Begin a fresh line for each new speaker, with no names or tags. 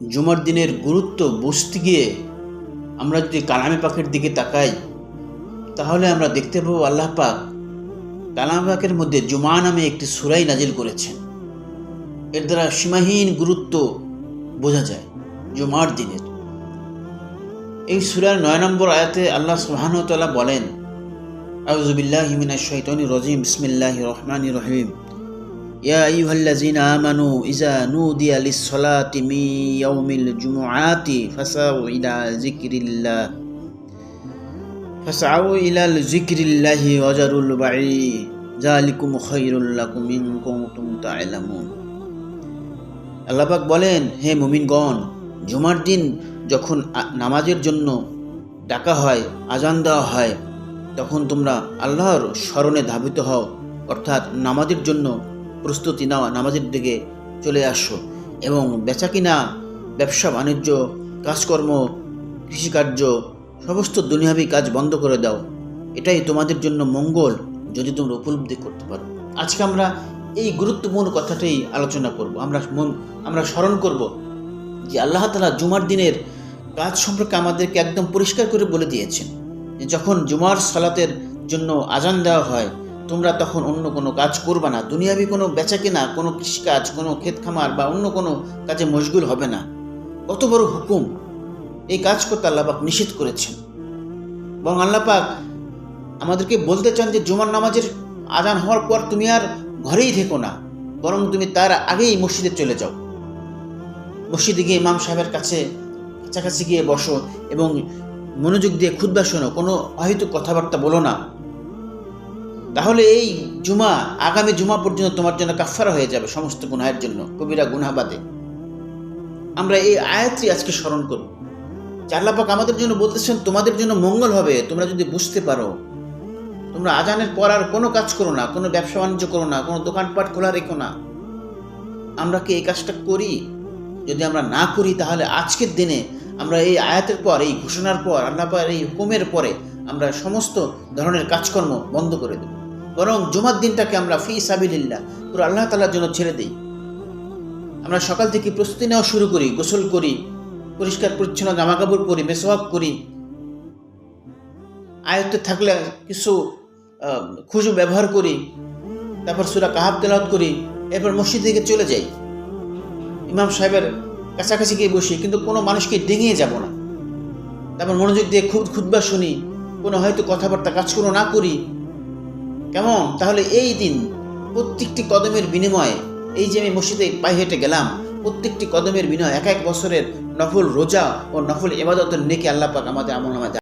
জুমার দিনের গুরুত্ব বুঝতে গিয়ে আমরা যদি কালামে পাকের দিকে তাকাই, তাহলে আমরা দেখতে পাবো আল্লাহ পাক কালামে পাকের মধ্যে জুমা নামে একটি সুরাই নাজিল করেছেন। এর দ্বারা সীমাহীন গুরুত্ব বোঝা যায় জুমার দিনের। এই সুরার নয় নম্বর আয়াতে আল্লাহ সুবহানাহু বলেন আউযুবিল্লাহি হিমিনা শাইতানির রজিম ইসমিল্লাহ রহমানির রহিম। ইয়া আইয়ুহাল্লাযীনা আমানু ইযা নুদিয়া লিস-সালাতি মিন ইয়াউমিল জুমুআতি ফাসাউ ইলা যিকরিল্লাহ। ফাসাউ ইলা যিকরিল্লাহি ওয়াজারুল বাঈ। যালিকুম খায়রুল লাকুম ইন কুনতুম তা'লামুন আল্লাহ পাক বলেন, হে মুমিনগণ, জুমার দিন যখন নামাজের জন্য ডাকা হয়, আজান দেওয়া হয়, তখন তোমরা আল্লাহর স্মরণে ধাবিত হও, অর্থাৎ নামাজের জন্য প্রস্তুতি নেওয়া নামাজের দিকে চলে আসো এবং বেচাকিনা, ব্যবসা, বাণিজ্য, কাজকর্ম, কৃষিকার্য, সমস্ত দুনিয়াবি কাজ বন্ধ করে দাও। এটাই তোমাদের জন্য মঙ্গল যদি তোমরা উপলব্ধি করতে পারো। আজকে আমরা এই গুরুত্বপূর্ণ কথাটাই আলোচনা করব। আমরা মন- আমরা স্মরণ করব যে আল্লাহ তালা জুমার দিনের কাজ সম্পর্কে আমাদেরকে একদম পরিষ্কার করে বলে দিয়েছেন যখন জুমার সালাতের জন্য আজান দেওয়া হয় তোমরা তখন অন্য কোনো কাজ করবে না। দুনিয়াবি কোনো বেচা কেনা কোনো কৃষিকাজ, কোনো ক্ষেত খামার বা অন্য কোনো কাজে মশগুল হবে না। কত বড় হুকুম। এই কাজ করতে আল্লাপাক নিষেধ করেছেন। বরং আল্লাপাক আমাদেরকে বলতে চান যে, জুমার নামাজের আজান হওয়ার পর তুমি আর ঘরেই থেকো না, বরং তুমি তার আগেই মসজিদে চলে যাও। মসজিদে গিয়ে ইমাম সাহেবের কাছে কাছাকাছি গিয়ে বসো এবং মনোযোগ দিয়ে খুদ্া শোনো, কোনো অহেতু কথাবার্তা বলো না। তাহলে এই জুমা, আগামী জুমা পর্যন্ত তোমার জন্য কাফারা হয়ে যাবে সমস্ত গুনাহের জন্য, কবিরা গুনাবাদে আমরা এই আয়াতটি আজকে স্মরণ করব। চাল্লাপাক আমাদের জন্য বলতেছেন, তোমাদের জন্য মঙ্গল হবে, তোমরা যদি বুঝতে পারো। তোমরা আজানের পর আর কোনো কাজ করো না, কোনো ব্যবসা বাণিজ্য করো না, কোনো দোকানপাট খোলা রেখো না। আমরা কি এই কাজটা করি? যদি আমরা না করি, তাহলে আজকের দিনে আমরা এই আয়াতের পর, এই ঘোষণার পর, আল্লাহ পাকের এই হুকুমের পরে আমরা সমস্ত ধরনের কাজকর্ম বন্ধ করে দেব। বরং জুমার দিনটাকে আমরা ফি সাবিলিল্লাহ, পুরো আল্লাহ তালার জন্য ছেড়ে দিই। আমরা সকাল থেকে প্রস্তুতি নেওয়া শুরু করি, গোসল করি, পরিষ্কার, পরিচ্ছন্ন জামা কাপড় পরি, মেসওয়াক করি। আয়ত্তে থাকলে কিছু খুশু ব্যবহার করি, তারপর সুরা কাহাব তেলাওয়াত করি, এরপর মসজিদ থেকে চলে যাই। ইমাম সাহেবের কাছাকাছি গিয়ে বসি, কিন্তু কোনো মানুষকে ডেঙিয়ে যাব না। তারপর মনোযোগ দিয়ে খুব খুদবা শুনি, কোনো হয়তো কথাবার্তা কাজ কোনো না করি কেমন? তাহলে এই দিন প্রত্যেকটি কদমের বিনিময়ে, এই যে আমি মসজিদে পায়ে হেঁটে গেলাম, প্রত্যেকটি কদমের বিনিময়ে এক এক বছরের নফল রোজা ও নফল এবাদতের নেকে আল্লাহ পাক আমাদের আমল নামায়